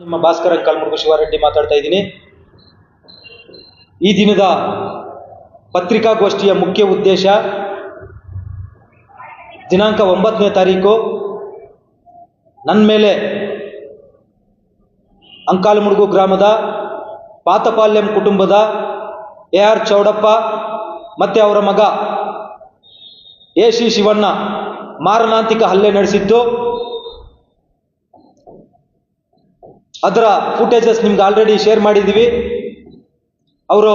ನಿಮ್ಮ ಭಾಸ್ಕರ ಕಲ್ಮುರ್ಗು ಶಿವಾರೆಡ್ಡಿ ಮಾತಾಡ್ತಾ ಇದ್ದೀನಿ. ಈ ದಿನದ ಪತ್ರಿಕಾಗೋಷ್ಠಿಯ ಮುಖ್ಯ ಉದ್ದೇಶ ದಿನಾಂಕ ಒಂಬತ್ತನೇ ತಾರೀಕು. ನನ್ನ ಮೇಲೆ ಅಂಕಾಲಮುಡುಗು ಗ್ರಾಮದ ಪಾತಪಾಲ್ಯಂ ಕುಟುಂಬದ ಎ ಆರ್ ಚೌಡಪ್ಪ ಮತ್ತು ಅವರ ಮಗ ಎ ಸಿ ಶಿವಣ್ಣ ಮಾರಣಾಂತಿಕ ಹಲ್ಲೆ ನಡೆಸಿದ್ದು. ಅದರ ಫುಟೇಜಸ್ ನಿಮ್ಗೆ ಆಲ್ರೆಡಿ ಶೇರ್ ಮಾಡಿದ್ದೀವಿ ಅವರು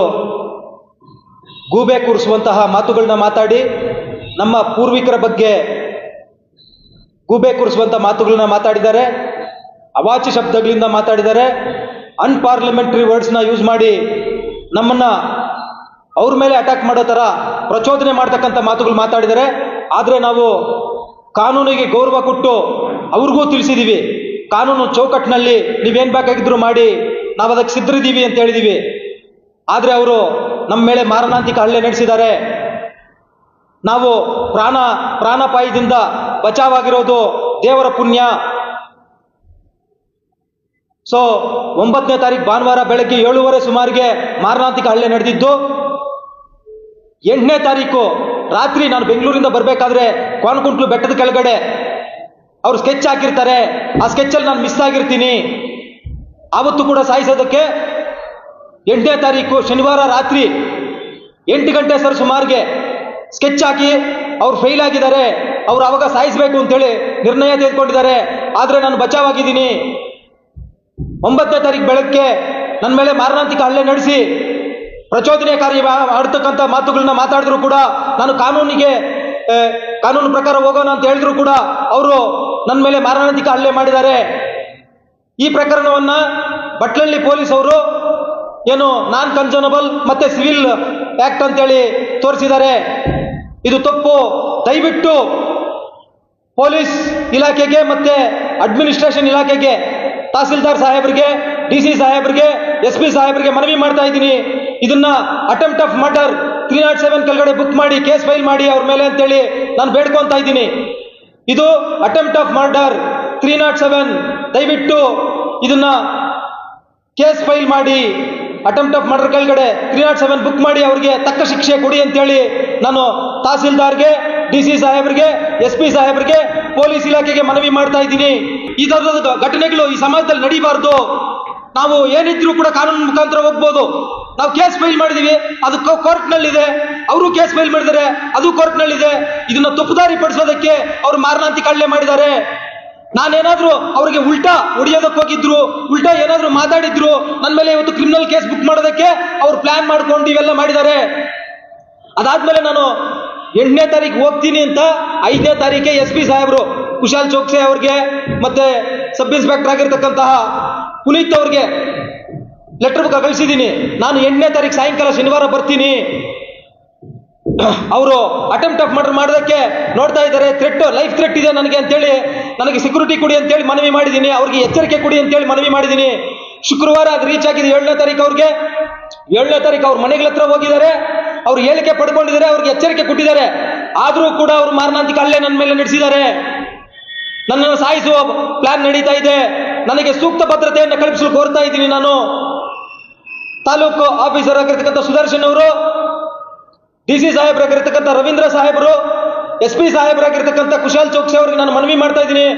ಗೂಬೆ ಕೂರಿಸುವಂತಹ ಮಾತುಗಳನ್ನ ಮಾತಾಡಿ, ನಮ್ಮ ಪೂರ್ವಿಕರ ಬಗ್ಗೆ ಗೂಬೆ ಕೂರಿಸುವಂಥ ಮಾತುಗಳನ್ನ ಮಾತಾಡಿದ್ದಾರೆ. ಅವಾಚ್ಯ ಶಬ್ದಗಳಿಂದ ಮಾತಾಡಿದ್ದಾರೆ. ಅನ್ಪಾರ್ಲಿಮೆಂಟ್ರಿ ವರ್ಡ್ಸ್ನ ಯೂಸ್ ಮಾಡಿ ನಮ್ಮನ್ನು ಅವ್ರ ಮೇಲೆ ಅಟ್ಯಾಕ್ ಮಾಡೋ ಥರ ಪ್ರಚೋದನೆ ಮಾಡ್ತಕ್ಕಂಥ ಮಾತುಗಳು ಮಾತಾಡಿದ್ದಾರೆ. ಆದರೆ ನಾವು ಕಾನೂನಿಗೆ ಗೌರವ ಕೊಟ್ಟು ಅವ್ರಿಗೂ ತಿಳಿಸಿದ್ದೀವಿ ಕಾನೂನು ಚೌಕಟ್ಟಿನಲ್ಲಿ ನೀವೇನು ಬೇಕಾಗಿದ್ರು ಮಾಡಿ, ನಾವು ಅದಕ್ಕೆ ಸಿದ್ಧರಿದ್ದೀವಿ ಅಂತ ಹೇಳಿದ್ದೀವಿ ಆದರೆ ಅವರು ನಮ್ಮ ಮೇಲೆ ಮಾರಣಾಂತಿಕ ಹಲ್ಲೆ ನಡೆಸಿದ್ದಾರೆ. ನಾವು ಪ್ರಾಣ, ಪ್ರಾಣಪಾಯದಿಂದ ಬಚಾವಾಗಿರೋದು ದೇವರ ಪುಣ್ಯ. ಸೊ ಒಂಬತ್ತನೇ ತಾರೀಕು ಭಾನುವಾರ ಬೆಳಗ್ಗೆ ಏಳುವರೆ ಸುಮಾರಿಗೆ ಮಾರಣಾಂತಿಕ ಹಲ್ಲೆ ನಡೆದಿದ್ದು. ಎಂಟನೇ ತಾರೀಕು ರಾತ್ರಿ ನಾನು ಬೆಂಗಳೂರಿಂದ ಬರಬೇಕಾದ್ರೆ ಕಾನ್ಕುಂಟ್ಲು ಬೆಟ್ಟದ ಕೆಳಗಡೆ ಅವ್ರು ಸ್ಕೆಚ್ ಹಾಕಿರ್ತಾರೆ. ಆ ಸ್ಕೆಚ್ಚಲ್ಲಿ ನಾನು ಮಿಸ್ ಆಗಿರ್ತೀನಿ. ಆವತ್ತು ಕೂಡ ಸಾಯಿಸೋದಕ್ಕೆ ಎಂಟನೇ ತಾರೀಕು ಶನಿವಾರ ರಾತ್ರಿ ಎಂಟು ಗಂಟೆ ಸರ್ ಸುಮಾರಿಗೆ ಸ್ಕೆಚ್ ಹಾಕಿ ಅವ್ರು ಫೇಲ್ ಆಗಿದ್ದಾರೆ. ಅವ್ರು ಅವಾಗ ಸಾಯಿಸಬೇಕು ಅಂತೇಳಿ ನಿರ್ಣಯ ತೆಗೆದುಕೊಂಡಿದ್ದಾರೆ. ಆದರೆ ನಾನು ಬಚಾವಾಗಿದ್ದೀನಿ. ಒಂಬತ್ತನೇ ತಾರೀಕು ಬೆಳಗ್ಗೆ ನನ್ನ ಮೇಲೆ ಮಾರಣಾಂತಿಕ ಹಲ್ಲೆ ನಡೆಸಿ ಪ್ರಚೋದನೆಕಾರಿ ಮಾಡ್ತಕ್ಕಂಥ ಮಾತುಗಳನ್ನ ಮಾತಾಡಿದ್ರು ಕೂಡ ನಾನು ಕಾನೂನಿಗೆ ಕಾನೂನು ಪ್ರಕಾರ ಹೋಗೋಣ ಅಂತ ಹೇಳಿದ್ರು ಕೂಡ ಅವರು ನನ್ನ ಮೇಲೆ ಮಾರಣಾಂತಿಕ ಹಲ್ಲೆ ಮಾಡಿದ್ದಾರೆ. ಈ ಪ್ರಕರಣವನ್ನ ಬಟ್ಲಳ್ಳಿ ಪೊಲೀಸ್ ಅವರು ಏನು ನಾನ್ ಕನ್ಸನಬಲ್ ಮತ್ತೆ ಸಿವಿಲ್ ಆಕ್ಟ್ ಅಂತೇಳಿ ತೋರಿಸಿದ್ದಾರೆ. ಇದು ತಪ್ಪು. ದಯವಿಟ್ಟು ಪೊಲೀಸ್ ಇಲಾಖೆಗೆ ಮತ್ತೆ ಅಡ್ಮಿನಿಸ್ಟ್ರೇಷನ್ ಇಲಾಖೆಗೆ ತಹಸೀಲ್ದಾರ್ ಸಾಹೇಬ್ರಿಗೆ, ಡಿ ಸಿ ಸಾಹೇಬ್ರಿಗೆ, ಎಸ್ ಪಿ ಸಾಹೇಬ್ರಿಗೆ ಮನವಿ ಮಾಡ್ತಾ ಇದ್ದೀನಿ. ಇದನ್ನ attempt of murder three not seven ಕೆಳಗಡೆ ಬುಕ್ ಮಾಡಿ ಕೇಸ್ ಫೈಲ್ ಮಾಡಿ ಅವ್ರ ಮೇಲೆ ಅಂತೇಳಿ ನಾನು ಬೇಡ್ಕೊತಾ ಇದ್ದೀನಿ. ಇದು attempt of murder three not seven ದಯವಿಟ್ಟು ಇದನ್ನ ಕೇಸ್ ಫೈಲ್ ಮಾಡಿ ಅಟೆಂಪ್ಟ್ ಆಫ್ ಮರ್ಡರ್ ಕೆಳಗಡೆ ತ್ರೀ ನಾಟ್ ಸೆವೆನ್ ಬುಕ್ ಮಾಡಿ, ಅವರಿಗೆ ತಕ್ಕ ಶಿಕ್ಷೆ ಕೊಡಿ ಅಂತೇಳಿ ನಾನು ತಹಸೀಲ್ದಾರ್ಗೆ, ಡಿ ಸಿ ಸಾಹೇಬ್ರಿಗೆ, ಎಸ್ ಪಿ ಸಾಹೇಬ್ರಿಗೆ, ಪೊಲೀಸ್ ಇಲಾಖೆಗೆ ಮನವಿ ಮಾಡ್ತಾ ಇದ್ದೀನಿ. ಈ ಥರದ ಘಟನೆಗಳು ಈ ಸಮಾಜದಲ್ಲಿ ನಡೀಬಾರ್ದು. ನಾವು ಏನಿದ್ರು ಕೂಡ ಕಾನೂನು ಮುಖಾಂತರ ಹೋಗ್ಬೋದು. ನಾವು ಕೇಸ್ ಫೈಲ್ ಮಾಡಿದೀವಿ, ಅದು ಕೋರ್ಟ್ನಲ್ಲಿದೆ. ಅವರು ಕೇಸ್ ಫೈಲ್ ಮಾಡಿದ್ದಾರೆ, ಅದು ಕೋರ್ಟ್ನಲ್ಲಿದೆ. ಇದನ್ನ ತಪ್ಪುದಾರಿ ಪಡಿಸೋದಕ್ಕೆ ಅವರು ಮಾರಣಾಂತಿ ಕಳ್ಳೆ ಮಾಡಿದ್ದಾರೆ. ನಾನೇನಾದ್ರೂ ಅವ್ರಿಗೆ ಉಲ್ಟಾ ಹೊಡಿಯೋದಕ್ಕೆ ಹೋಗಿದ್ರು, ಉಲ್ಟಾ ಏನಾದ್ರೂ ಮಾತಾಡಿದ್ರು ನನ್ನ ಮೇಲೆ ಇವತ್ತು ಕ್ರಿಮಿನಲ್ ಕೇಸ್ ಬುಕ್ ಮಾಡೋದಕ್ಕೆ ಅವ್ರು ಪ್ಲಾನ್ ಮಾಡ್ಕೊಂಡು ಇವೆಲ್ಲ ಮಾಡಿದ್ದಾರೆ. ಅದಾದ್ಮೇಲೆ ನಾನು ಎಂಟನೇ ತಾರೀಕು ಹೋಗ್ತೀನಿ ಅಂತ ಐದನೇ ತಾರೀಕೆ ಎಸ್ ಪಿ ಸಾಹೇಬರು, ಕುಶಾಲ್ ಚೋಕ್ಸೆ ಅವ್ರಿಗೆ, ಮತ್ತೆ ಸಬ್ ಇನ್ಸ್ಪೆಕ್ಟರ್ ಆಗಿರ್ತಕ್ಕಂತಹ ಪುನೀತ್ ಅವ್ರಿಗೆ ಲೆಟರ್ ಬುಕ್ ಕಳಿಸಿದ್ದೀನಿ. ನಾನು ಎಂಟನೇ ತಾರೀಕು ಸಾಯಂಕಾಲ ಶನಿವಾರ ಬರ್ತೀನಿ. ಅವರು ಅಟೆಂಪ್ಟ್ ಆಫ್ ಮರ್ಡರ್ ಮಾಡೋದಕ್ಕೆ ನೋಡ್ತಾ ಇದ್ದಾರೆ. ಥ್ರೆಟ್ ಲೈಫ್ ಥ್ರೆಟ್ ಇದೆ ನನಗೆ ಅಂತೇಳಿ. ನನಗೆ ಸೆಕ್ಯೂರಿಟಿ ಕೊಡಿ ಅಂತೇಳಿ ಮನವಿ ಮಾಡಿದ್ದೀನಿ. ಅವ್ರಿಗೆ ಎಚ್ಚರಿಕೆ ಕೊಡಿ ಅಂತೇಳಿ ಮನವಿ ಮಾಡಿದ್ದೀನಿ. ಶುಕ್ರವಾರ ಅದು ರೀಚ್ ಆಗಿದೆ ಏಳನೇ ತಾರೀಕು ಅವ್ರಿಗೆ. ಏಳನೇ ತಾರೀಕು ಅವ್ರ ಮನೆಗಳ ಹತ್ರ ಹೋಗಿದ್ದಾರೆ. ಅವ್ರು ಹೇಳಿಕೆ ಪಡ್ಕೊಂಡಿದ್ದಾರೆ. ಅವ್ರಿಗೆ ಎಚ್ಚರಿಕೆ ಕೊಟ್ಟಿದ್ದಾರೆ. ಆದರೂ ಕೂಡ ಅವರು ಮಾರಣಾಂತಿಕ ಅಲ್ಲೇ ನನ್ನ ಮೇಲೆ ನಡೆಸಿದ್ದಾರೆ. ನನ್ನನ್ನು ಸಾಯಿಸುವ ಪ್ಲಾನ್ ನಡೀತಾ ಇದೆ. ನನಗೆ ಸೂಕ್ತ ಭದ್ರತೆಯನ್ನು ಕಲ್ಪಿಸಲು ಕೋರ್ತಾ ಇದ್ದೀನಿ ನಾನು. ತಾಲೂಕು ಆಫೀಸರ್ ಆಗಿರ್ತಕ್ಕಂಥ ಸುದರ್ಶನ್ ಅವರು, ಡಿ ಸಿ ಸಾಹೇಬ್ರಾಗಿರ್ತಕ್ಕಂಥ ರವೀಂದ್ರ ಸಾಹೇಬರು, ಎಸ್ ಪಿ ಸಾಹೇಬ್ರಾಗಿರ್ತಕ್ಕಂಥ ಕುಶಾಲ್ ಚೌಕ್ಸಿ ಅವರಿಗೆ ನಾನು ಮನವಿ ಮಾಡ್ತಾ ಇದ್ದೀನಿ.